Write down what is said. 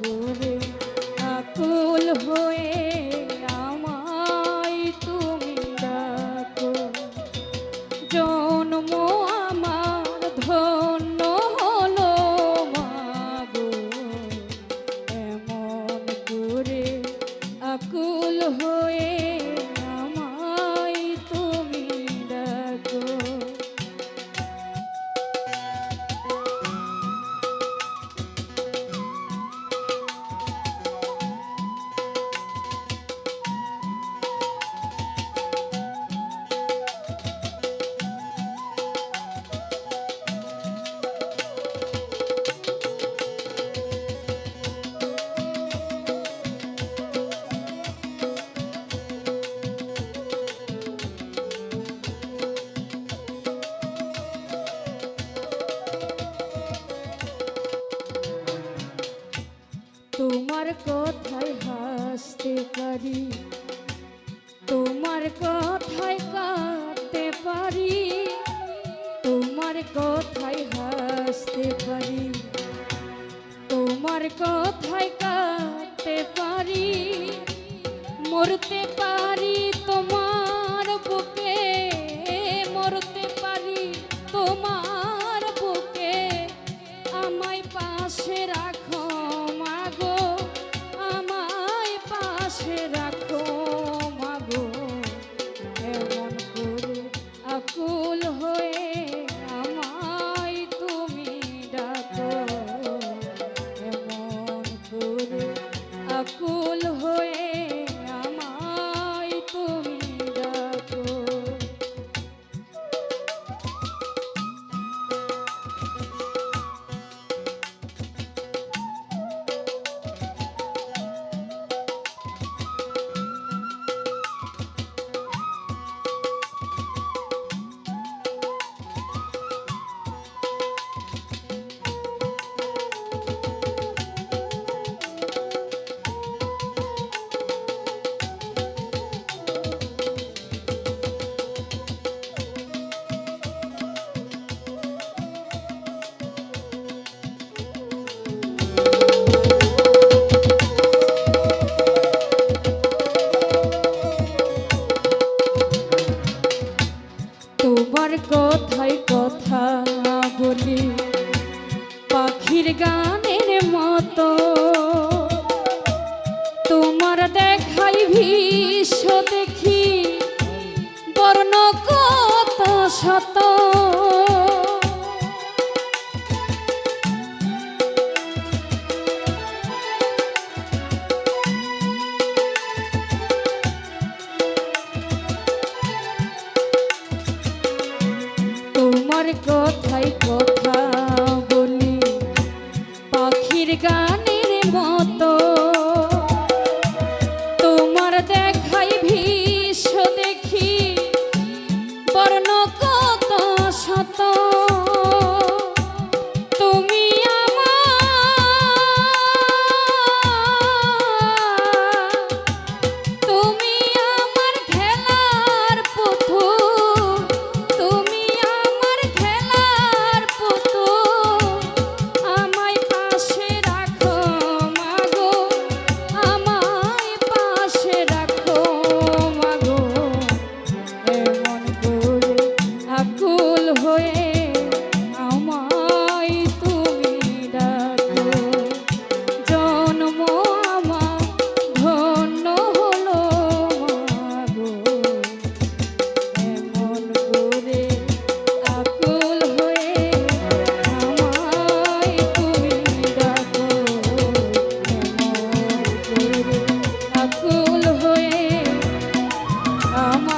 ঘুরে আকুল হয়ে আমায় তুমি ডাকো। জন তোমার কথায় হাসতে পারি। তোমার কথায় কাঁদতে পারি। তোমার কথায় হাসতে পারি। তোমার কথায় কাঁদতে পারি। মরতে পারি তোমার বুকে, মরতে পারি তোমার কথা বলি। পাখির গানের মতো তোমার দেখাই ভীষ দেখি বর্ণ কত শত America. amo.